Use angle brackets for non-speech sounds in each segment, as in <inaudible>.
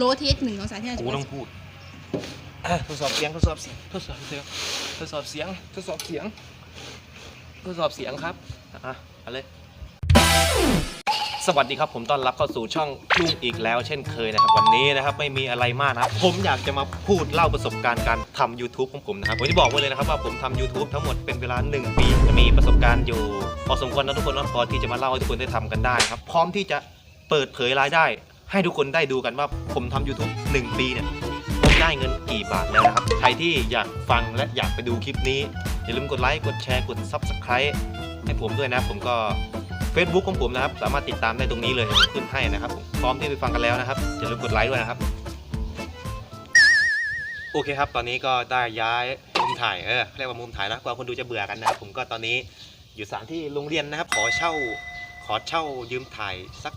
โลเทสหนึ่งสองสามที่เราจะกูต้องพูดอะทดสอบเสียงทดสอบเสียงทดสอบเสียงทดสอบเสียงทดสอบเสียงทดสอบเสียงครับอะเอาเลยสวัสดีครับผมต้อนรับเข้าสู่ช่องลุงอีกแล้ว เช่นเคยนะครับวันนี้นะครับไม่มีอะไรมากนะครับผมอยากจะมาพูดเล่าประสบการณ์การทำ YouTube ของผมนะครับผมจะบอกไว้เลยนะครับว่าผมทำ YouTube ทั้งหมดเป็นเวลา 1 ปีจะมีประสบการณ์อยู่พอสมควรนะทุกคนนะพอที่จะมาเล่าให้ทุกคนได้ทำกันได้ครับพร้อมที่จะเปิดเผยรายได้ ให้ทุกคนได้ดูกันว่าผมทำ YouTube 1 ปีเนี่ยผมได้เงินกี่บาทแล้วนะครับ ใครที่อยากฟังและอยากไปดูคลิปนี้ อย่าลืมกดไลค์กดแชร์กด Subscribe ให้ผมด้วยนะผมก็ Facebook ของผมนะครับ สามารถติดตามได้ตรงนี้เลยผมขึ้นให้นะครับผมพร้อมที่ไปฟังกันแล้วนะครับอย่าลืมกดไลค์ด้วยนะครับ โอเคครับ ตอนนี้ก็ได้ย้ายมุมถ่ายเออเรียกว่ามุมถ่ายนะกว่าคนดูจะเบื่อกันนะครับผมก็ตอนนี้อยู่สถานที่โรงเรียนนะครับ ขอเช่า ขอเช่ายืมถ่ายสัก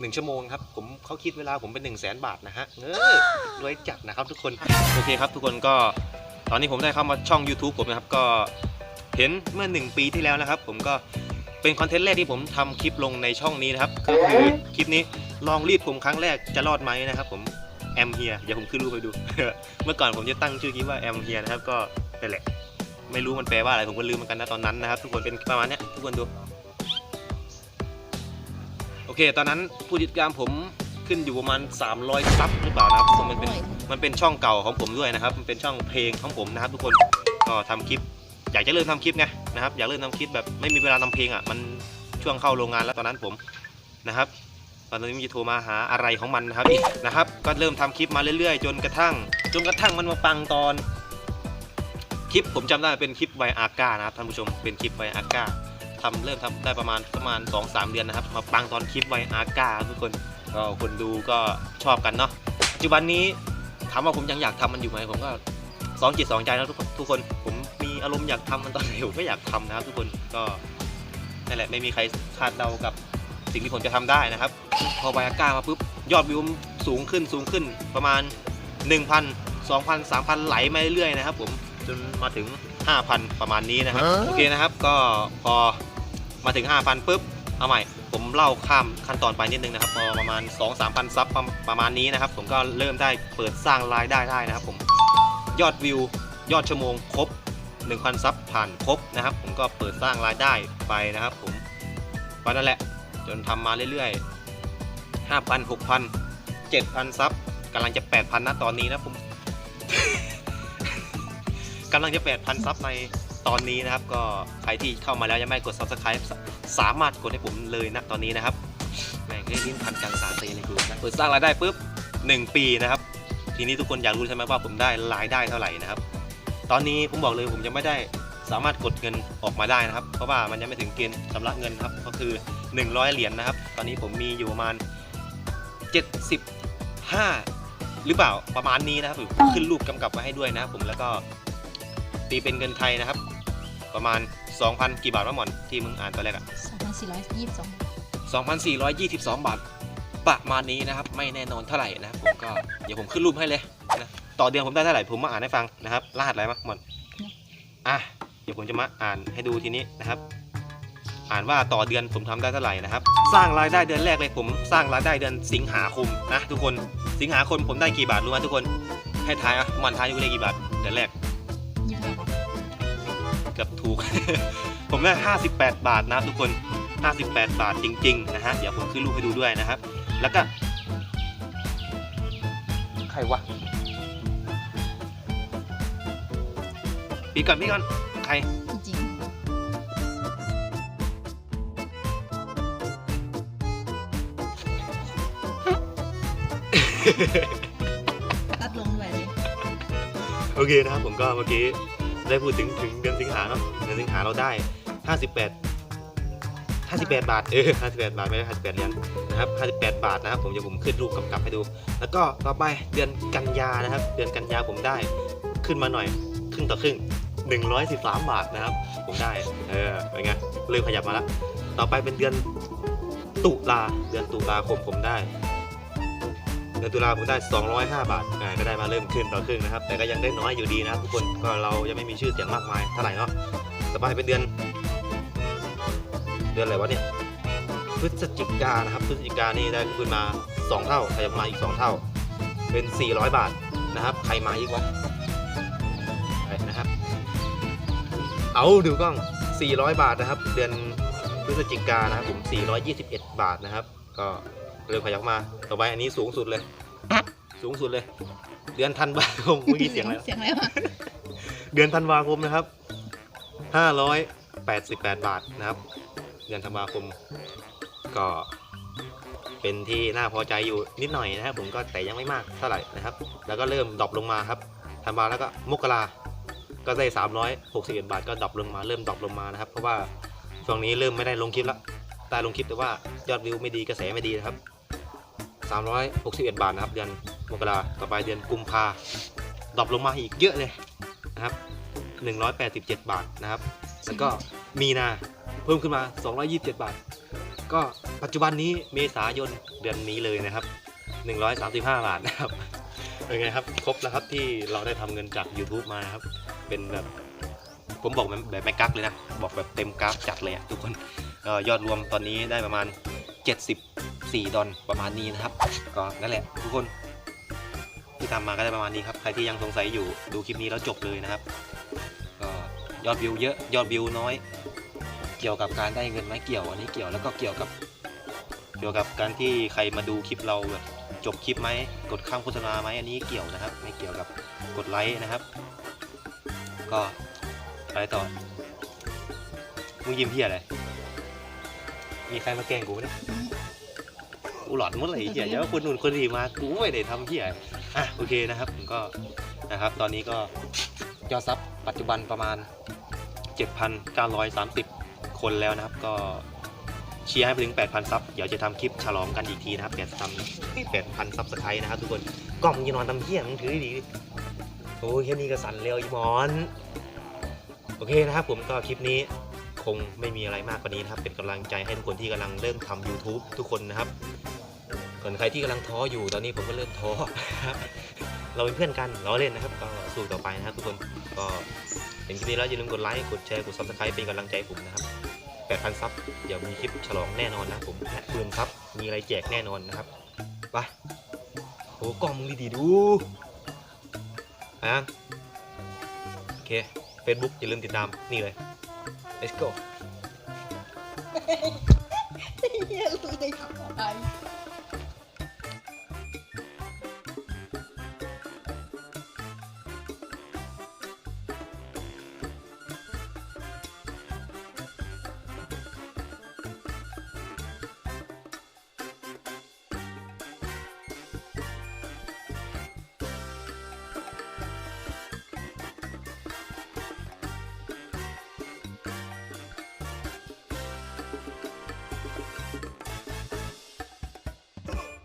หนึ่งชั่วโมงครับผมเขาคิดเวลาผมเป็น1นึ่งแสนบาทนะฮะเออรวยจัดนะครับทุกคนโอเคครับทุกคนก็ตอนนี้ผมได้เข้ามาช่อง YouTube ผมนะครับก็เห็นเมื่อ 1 ปีที่แล้วนะครับ ผมก็เป็นคอนเทนต์แรกที่ผมทำคลิปลงในช่องนี้นะครับก็คือคลิปนี้ลองรีดผมครั้งแรกจะรอดไหมนะครับ ผมแอมเฮียเดี๋ยวผมขึ้นรูปไปดู เมื่อก่อนผมจะตั้งชื่อคลิปว่าแอมเฮียนะครับก็นั่นแหละไม่รู้มันแปลว่าอะไรผมก็ลืมเหมือนกันนะตอนนั้นนะครับ ทุกคนเป็นประมาณเนี้ยทุกคนดูโอ เค ตอนนั้นผู้ติดตามผมขึ้นอยู่ประมาณ 300ซับหรือเปล่านะครับทุกคนมันเป็นมันเป็นช่องเก่าของผมด้วยนะครับ มันเป็นช่องเพลงของผมนะครับ ทุกคนก็ทำคลิป อยากจะเริ่มทำคลิปไงนะครับ อยากเริ่มทำคลิปแบบไม่มีเวลาทำเพลงอะมันช่วงเข้าโรงงานแล้วตอนนั้นผมนะครับ ตอนนี้มันจะโทรมาหาอะไรของมันนะครับนะครับ ก็เริ่มทำคลิปมาเรื่อยๆ จนกระทั่ง จนกระทั่งมันมาปังตอน คลิปผมจำได้เป็นคลิปไวอาก้านะครับท่านผู้ชมเป็นคลิปไวอาก้า ทำเริ่มทำได้ประมาณประมาณ2อสเดือนนะครับ มาปังตอนคลิปไวอาก้าทุกคนก็คนดูก็ชอบกันเนาะปัจจุบันนี้ถามว่าผมยังอยากทำมันอยู่ไหมผมก็สองจิตสองใจนะทุกคนทุกคน ผมมีอารมณ์อยากทำมันตอนไหนผมก็อยากทำนะครับทุกคนก็นั่นแหละไม่มีใครคาดเดากับสิ่งที่ผมจะทำได้นะครับ พอไวอาก้ามาปุ๊บยอดวิวสูงขึ้นสูงขึ้นประมาณ 1,000 2,000 3,000 ไหลมาเรื่อยๆนะครับ ผมจนมาถึง 5,000 ประมาณนี้นะครับ โอเคนะครับ ก็พอ มาถึง 5,000ปุ๊บเอาใหม่ผมเล่าข้ามขั้นตอนไปนิดนึงนะครับพอประมาณ 2-3,000ซับประประมาณนี้นะครับ ผมก็เริ่มได้เปิดสร้างรายได้ได้นะครับ ผมยอดวิวยอดชั่วโมงครบ 1,000ซับผ่านครบนะครับ ผมก็เปิดสร้างรายได้ไปนะครับ ผมก็นั่นแหละจนทำมาเรื่อยๆ 5,000 6,000 7,000ซับกำลังจะ 8,000นะตอนนี้นะผมกำลังจะ 8,000ซับใน ตอนนี้นะครับ ก็ใครที่เข้ามาแล้วยังไม่กด subscribe สามารถกดให้ผมเลยนะตอนนี้นะครับแม่งเล่นลิ้นพันกันสาเซเลยกูนะเปิดสร้างรายได้ปุ๊บ1 ปีนะครับ ทีนี้ทุกคนอยากรู้ใช่ไหมว่าผมได้รายได้เท่าไหร่นะครับ ตอนนี้ผมบอกเลยผมยังไม่ได้สามารถกดเงินออกมาได้นะครับ เพราะว่ามันยังไม่ถึงเกณฑ์ชำระเงินครับ ก็คือ 100 เหรียญนะครับ ตอนนี้ผมมีอยู่ประมาณ 75 หรือเปล่าประมาณนี้นะครับผมขึ้นรูปกำกับไว้ให้ด้วยนะครับผมแล้วก็ตีเป็นเงินไทยนะครับ ประมาณ 2,000 กี่บาทวะหมอนที่มึงอ่านตอนแรกอะสองพันสี่ร้อยยี่สิบสอง2,422 บาทประมาณนี้นะครับ ไม่แน่นอนเท่าไหร่นะครับผมก็เดี๋ยวผมขึ้นรูปให้เลยนะต่อเดือนผมได้เท่าไหร่ผมมาอ่านให้ฟังนะครับรหัสอะไรมั้งหมอนอะเดี๋ยวผมจะมาอ่านให้ดูทีนี้นะครับ อ่านว่าต่อเดือนผมทำได้เท่าไหร่นะครับ สร้างรายได้เดือนแรกเลยผม สร้างรายได้เดือนสิงหาคมนะทุกคนสิงหาคมผมได้กี่บาทรู้ไหมทุกคน ให้ทายอะหมันทายดูเลขกี่บาทเดือนแรกยี่สิบสองเกือบถูก ผมได้ 58 บาทนะครับทุกคน 58 บาทจริง ๆ นะฮะ เดี๋ยวผมขึ้นรูปให้ดูด้วยนะครับ แล้วก็ ใครวะพี่ก่อนพี่ก่อน ใครจริงๆตัดลงด้วยเลยโอเคนะครับผมก็เมื่อกี้ ได้พูดถึงถึงเดือนสิงหาเนาะเดือนสิงหาเราได้ 58 58 บาทเออ58 บาทไม่ได้58เหรียญนะครับ58 บาทนะครับ ผมจะผมขึ้นรูปกำกับให้ดู แล้วก็ต่อไปเดือนกันยานะครับ เดือนกันยาผมได้ขึ้นมาหน่อยครึ่งต่อครึ่ง 113 บาทนะครับ ผมได้เออเป็นไงเริ่มขยับมาแล้วต่อไปเป็นเดือนตุลาเดือนตุลาคมผมได้ เดือนตุลาผมได้ 205 บาทก็ได้มาเริ่มขึ้นต่อครึ่งนะครับ แต่ก็ยังได้น้อยอยู่ดีนะครับทุกคนก็เรายังไม่มีชื่อเสียงมากมายเท่าไหร่เนาะต่อไปเป็นเดือน เดือนอะไรวะเนี่ยพฤศจิกานะครับพฤศจิกานี่ได้ขึ้นมา 2 เท่าขยับมาอีก 2 เท่า เป็น 400 บาทนะครับ ใครมาอีกวะไปนะครับ เอาดูกล้อง 400 บาทนะครับ เดือนพฤศจิกานะครับผม 421 บาทนะครับ ก็ เริ่มขยับมา ต่อไปอันนี้สูงสุดเลย สูงสุดเลย เดือนธันวาคมเมื่อกี้เสียงอะไรวะเสียงอะไรวะเดือนธันวาคมนะครับ588บาทนะครับ เดือนธันวาคมก็เป็นที่น่าพอใจอยู่นิดหน่อยนะครับ ผมก็แต่ยังไม่มากเท่าไหร่นะครับ แล้วก็เริ่มดรอปลงมาครับธันวาแล้วก็มกราก็ได้361บาทก็ดรอปลงมาเริ่มดรอปลงมานะครับ เพราะว่าช่วงนี้เริ่มไม่ได้ลงคลิปละแต่ลงคลิปแต่ว่ายอดวิวไม่ดีกระแสไม่ดีนะครับ 361 บาทนะครับ เดือนมกราต่อไปเดือนกุมภาดรอปลงมาอีกเยอะเลยนะครับ 187 บาทนะครับ แล้วก็มีนาเพิ่มขึ้นมา 227 บาท ก็ปัจจุบันนี้เมษายนเดือนนี้เลยนะครับ 135 บาทนะครับเป็นไงครับครบแล้วครับที่เราได้ทำเงินจาก YouTube มาครับ เป็นแบบผมบอกแบบแบบไม่กักเลยนะ บอกแบบเต็มกราฟจัดเลยอะทุกคนยอดรวมตอนนี้ได้ประมาณ 74 ดอลประมาณนี้นะครับ ก็นั่นแหละทุกคนที่ทำมาก็ได้ประมาณนี้ครับ ใครที่ยังสงสัยอยู่ดูคลิปนี้แล้วจบเลยนะครับ ก็ยอดวิวเยอะยอดวิวน้อย เกี่ยวกับการได้เงินไหมเกี่ยวอันนี้เกี่ยวแล้วก็เกี่ยวกับเกี่ยวกับการที่ใครมาดูคลิปเราแบบจบคลิปไหมกดข้ามโฆษณาไหมอันนี้เกี่ยวนะครับ ไม่เกี่ยวกับกดไลค์นะครับ ก็ไรต่อมึงยิ้มเพี้ยอะไร มีใครมาแกล้งกูไหมเนี่ยกูหลอนหมดเลยไอ้เหี้ยเดี๋ยวคนนู่นคนนี้มากูไม่ได้ทำเพี้ยอะโอเคนะครับผมก็นะครับ ตอนนี้ก็ยอดซับปัจจุบันประมาณ 7,930 คนแล้วนะครับ ก็เชียร์ให้ไปถึง 8,000 ซับ เดี๋ยวจะทำคลิปฉลองกันอีกทีนะครับเดี๋ยวจะทำ8,000 ซับสไครต์นะครับทุกคนกล้องยีนอนทำเพี้ยมึงถือดีๆโอ้ยแค่นี้ก็สั่นเร็วอีหมอน โอเคนะครับผมก็คลิปนี้ คงไม่มีอะไรมากกว่านี้นะครับ เป็นกำลังใจให้ทุกคนที่กำลังเริ่มทำ YouTube ทุกคนนะครับส่วนใครที่กำลังท้ออยู่ตอนนี้ผมก็เริ่มท้อครับเราเป็นเพื่อนกันเราเล่นนะครับ ก็สู้ต่อไปนะครับทุกคนก็เห็นคลิปนี้แล้วอย่าลืมกดไลค์กดแชร์กด subscribe เป็นกำลังใจผมนะครับ8,000ซับเดี๋ยวมีคลิปฉลองแน่นอนนะผมและหมื่นซับมีอะไรแจกแน่นอนนะครับไปโอ้กล้องมึงดีๆดูอะโอเค Facebook อย่าลืมติดตามนี่เลย let's go <laughs>